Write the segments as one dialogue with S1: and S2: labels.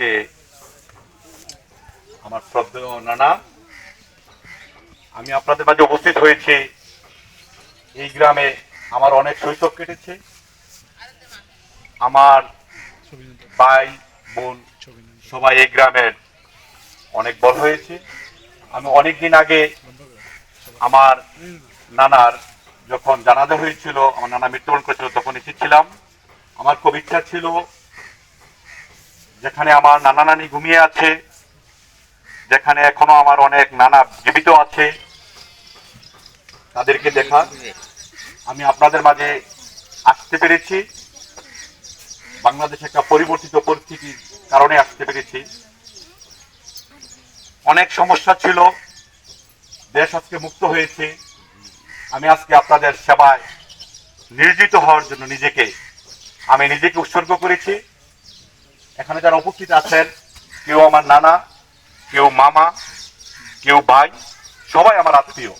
S1: আজকে আমার শ্রদ্ধেয় নানা, আমি আপনাদের মাঝে উপস্থিত হয়েছি। এই গ্রামে আমার অনেক শৈশব কেটেছে। আমার ভাই, বোন সবাই এই গ্রামের অনেক বড় হয়েছে। আমি অনেক দিন আগে আমার নানার যখন জানাজা হয়েছিল, আমার নানা মৃত্যুবরণ করেছিল, তখন এসেছিলাম। আমার খুব ইচ্ছা ছিল যেখানে আমার নানা নানি ঘুমিয়ে আছে, যেখানে এখনও আমার অনেক নানা জীবিত আছে, তাদেরকে দেখা আমি আপনাদের মাঝে আসতে পেরেছি। বাংলাদেশে একটা পরিবর্তিত পরিস্থিতির কারণে আসতে পেরেছি। অনেক সমস্যা ছিল, দেশ আজকে মুক্ত হয়েছে। আমি আজকে আপনাদের সেবায় নিয়োজিত হওয়ার জন্য নিজেকে, আমি নিজেকে উৎসর্গ করেছি। এখানে যারা উপস্থিত আছেন, কেউ আমার নানা, কেউ মামা, কেউ ভাই, সবাই আমার আত্মীয়।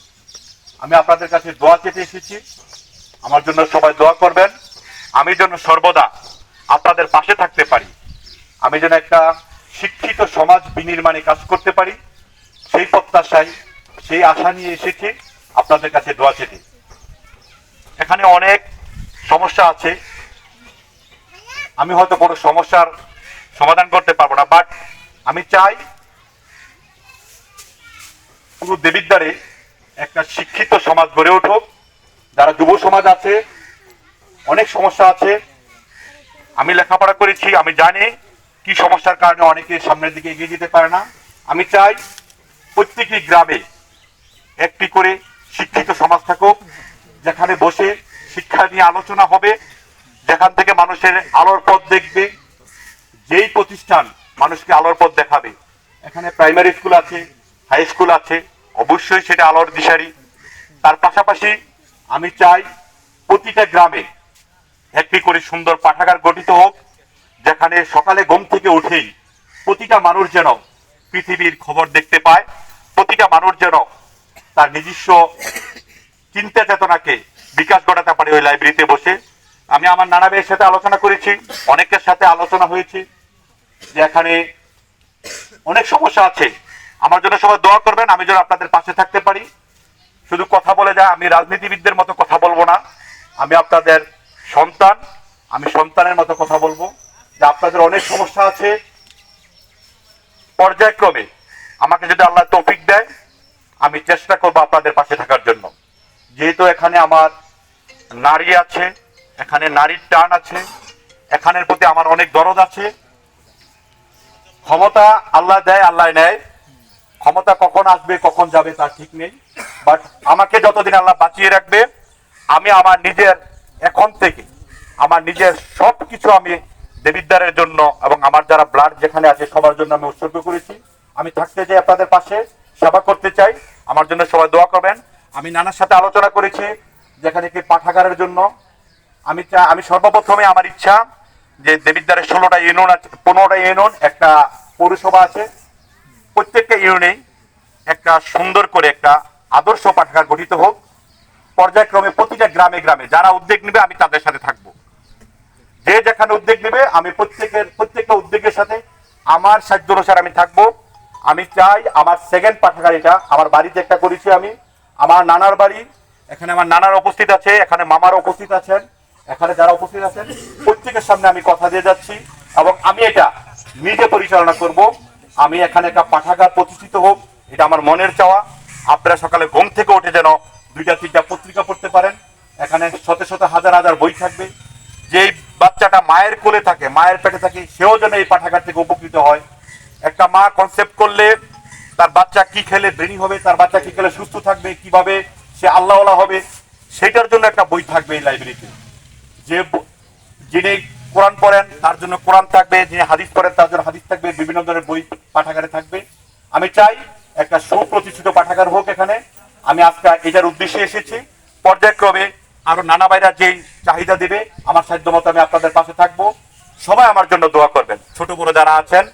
S1: আমি আপনাদের কাছে দোয়া চেতে এসেছি। আমার জন্য সবাই দোয়া করবেন। আমি যেন সর্বদা আপনাদের পাশে থাকতে পারি। আমি যেন একটা শিক্ষিত সমাজ বিনির্মাণে কাজ করতে পারি। সেই প্রত্যাশায়, সেই আশা নিয়ে এসেছি। আপনাদের কাছে দোয়া চেতে এখানে অনেক সমস্যা আছে। আমি হয়তো কোনো সমস্যার সমাধান করতে পারব না। বাট আমি চাই পুরো দেবিদ্বারে একটা শিক্ষিত সমাজ গড়ে উঠুক। যারা যুব সমাজ আছে, অনেক সমস্যা আছে। আমি লেখাপড়া করেছি, আমি জানি কি সমস্যার কারণে অনেকে সামনের দিকে এগিয়ে যেতে পারে না। আমি চাই প্রত্যেকটি গ্রামে একটি করে শিক্ষিত সমাজ থাকুক, যেখানে বসে শিক্ষা নিয়ে আলোচনা হবে, যেখান থেকে মানুষের আলোর পথ দেখবে। যেই প্রতিষ্ঠান মানুষকে আলোর পথ দেখাবে, এখানে প্রাইমারি স্কুল আছে হাই স্কুল আছে, অবশ্যই সেটা আলোর দিশারি। তার পাশাপাশি আমি চাই প্রতিটা গ্রামে একটি করে সুন্দর পাঠাগার গঠিত হোক, যেখানে সকালে ঘুম থেকে উঠেই প্রতিটা মানুষ যেন পৃথিবীর খবর দেখতে পায়, প্রতিটা মানুষ যেন তার নিজস্ব চিন্তা চেতনাকে বিকাশ ঘটাতে পারে ওই লাইব্রেরিতে বসে। আমি আমার নানা ভাইয়ের সাথে আলোচনা করেছি, অনেকের সাথে আলোচনা হয়েছে, যে এখানে অনেক সমস্যা আছে। আমার জন্য সবাই দোয়া করবেন, আমি যেন আপনাদের পাশে থাকতে পারি। শুধু কথা বলে যায় আমি রাজনীতিবিদদের মতো কথা বলব না। আমি আপনাদের সন্তান, আমি সন্তানের মতো কথা বলব। যে আপনাদের অনেক সমস্যা আছে, পর্যায়ক্রমে। আমাকে যদি আল্লাহ তৌফিক দেয়, আমি চেষ্টা করব আপনাদের পাশে থাকার জন্য। যেহেতু এখানে আমার নারী আছে এখানে নারীর টান আছে, এখানের প্রতি আমার অনেক দরদ আছে। ক্ষমতা আল্লাহ দেয়, আল্লাহ নেয়। ক্ষমতা কখন আসবে, কখন যাবে তার ঠিক নেই। বাট আমাকে যতদিন আল্লাহ বাঁচিয়ে রাখবে, আমি আমার নিজের, এখন থেকে আমার নিজের সব কিছু আমি দেবিদ্বারের জন্য এবং আমার যারা ব্লাড যেখানে আছে সবার জন্য আমি উৎসর্গ করেছি। আমি থাকতে চাই আপনাদের পাশে, সেবা করতে চাই। আমার জন্য সবাই দোয়া করবেন। আমি নানার সাথে আলোচনা করেছি, যেখানে কি পাঠাগারের জন্য। আমি চা- আমি সর্বপ্রথমে আমার ইচ্ছা যে দেবিদ্বারের ষোলোটা ইউনিয়ন আছে, পনেরোটা ইউনিয়ন, একটা পৌরসভা আছে। প্রত্যেকটা ইউনিয়নে একটা সুন্দর করে একটা আদর্শ পাঠাগার গঠিত হোক। পর্যায়ক্রমে প্রতিটা গ্রামে গ্রামে যারা উদ্যোগ নেবে, আমি তাদের সাথে থাকব। যে যেখানে উদ্যোগ নেবে, আমি প্রত্যেকের প্রত্যেকটা উদ্যোগের সাথে আমার সাহায্য অনুসারে আমি থাকব। আমি চাই আমার সেকেন্ড পাঠাগার এটা আমার বাড়িতে একটা করেছি আমি। আমার নানার বাড়ি, এখানে আমার নানার উপস্থিত আছে, এখানে মামার উপস্থিত আছেন। এখানে যারা উপস্থিত আছেন, প্রত্যেকের সামনে আমি কথা দিয়ে যাচ্ছি এবং আমি এটা নিজে পরিচালনা করব। আমি এখানে একটা পাঠাগার প্রতিষ্ঠিত হোক, এটা আমার মনের চাওয়া। আপনারা সকালে ঘুম থেকে উঠে যেন দুইটা, তিনটা পত্রিকা পড়তে পারেন। এখানে শত শত, হাজার হাজার বই থাকবে। যেই বাচ্চাটা মায়ের কোলে থাকে, মায়ের পেটে থাকে, সেও যেন এই পাঠাগার থেকে উপকৃত হয়। একটা মা কনসেপ্ট করলে তার বাচ্চা কি খেলে ব্রেনি হবে, তার বাচ্চা কি খেলে সুস্থ থাকবে, কীভাবে সে আল্লাহওয়ালা হবে, সেটার জন্য একটা বই থাকবে এই লাইব্রেরিতে যে যিনি কোরআন পড়েন, তার জন্য কোরআন থাকবে, যিনি হাদিস পড়েন, তার জন্য হাদিস থাকবে, বিভিন্ন ধরনের বই পাঠাগারে থাকবে। আমি চাই একটা সুপ্রতিষ্ঠিত পাঠাগার হোক এখানে। আমি আজকে এটার উদ্দেশ্যে এসেছি। পর্যায়ক্রমে আরও নানা বাইরা যেই চাহিদা দিবে, আমার সাধ্য মতো আমি আপনাদের পাশে থাকব। সবাই আমার জন্য দোয়া করবেন। ছোট বড় যারা আছেন,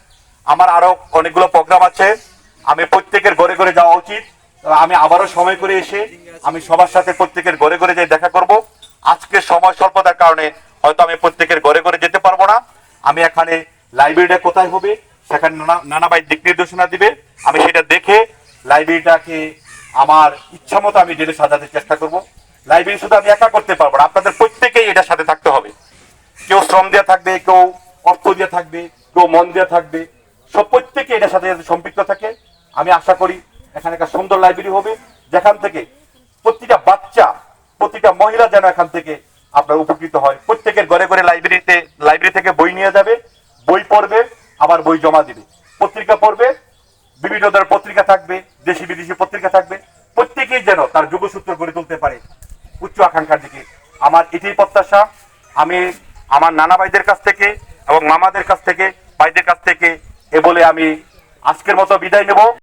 S1: আমার আরও অনেকগুলো প্রোগ্রাম আছে। আমি প্রত্যেকের ঘরে ঘরে যাওয়া উচিত। আমি আবারও সময় করে এসে আমি সবার সাথে প্রত্যেকের ঘরে ঘরে যাই দেখা করব। আজকে সময় স্বল্পতার কারণে হয়তো আমি প্রত্যেকের ঘরে ঘরে যেতে পারব না। আমি এখানে লাইব্রেরিটা কোথায় হবে, সেখানে নানা নানা ভাই দিক নির্দেশনা দিবে। আমি সেটা দেখে লাইব্রেরিটাকে আমার ইচ্ছা মতো আমি ডেলে সাজাতে চেষ্টা করব। লাইব্রেরি শুধু আমি একা করতে পারব না, আপনাদের প্রত্যেকেই এটার সাথে থাকতে হবে। কেউ শ্রম দেওয়া থাকবে, কেউ অর্থ দিয়ে থাকবে, কেউ মন দেওয়া থাকবে, সব প্রত্যেকে এটার সাথে যাতে সম্পৃক্ত থাকে। আমি আশা করি এখানে একটা সুন্দর লাইব্রেরি হবে, যেখান থেকে প্রতিটা বাচ্চা প্রতিটা মহিলা যেন এখান থেকে আপনার উপকৃত হয়। প্রত্যেকের ঘরে ঘরে লাইব্রেরিতে লাইব্রেরি থেকে বই নিয়ে যাবে, বই পড়বে, আবার বই জমা দিবে। পত্রিকা পড়বে, বিভিন্ন ধরনের পত্রিকা থাকবে, দেশি বিদেশি পত্রিকা থাকবে। প্রত্যেকেই যেন তার যোগসূত্র গড়ে তুলতে পারে। উচ্চ আকাঙ্ক্ষার দিকে। আমার এটাই প্রত্যাশা। আমি আমার নানা ভাইদের কাছ থেকে এবং মামাদের কাছ থেকে, ভাইদের কাছ থেকে এ বলে আমি আজকের মতো বিদায় নেব।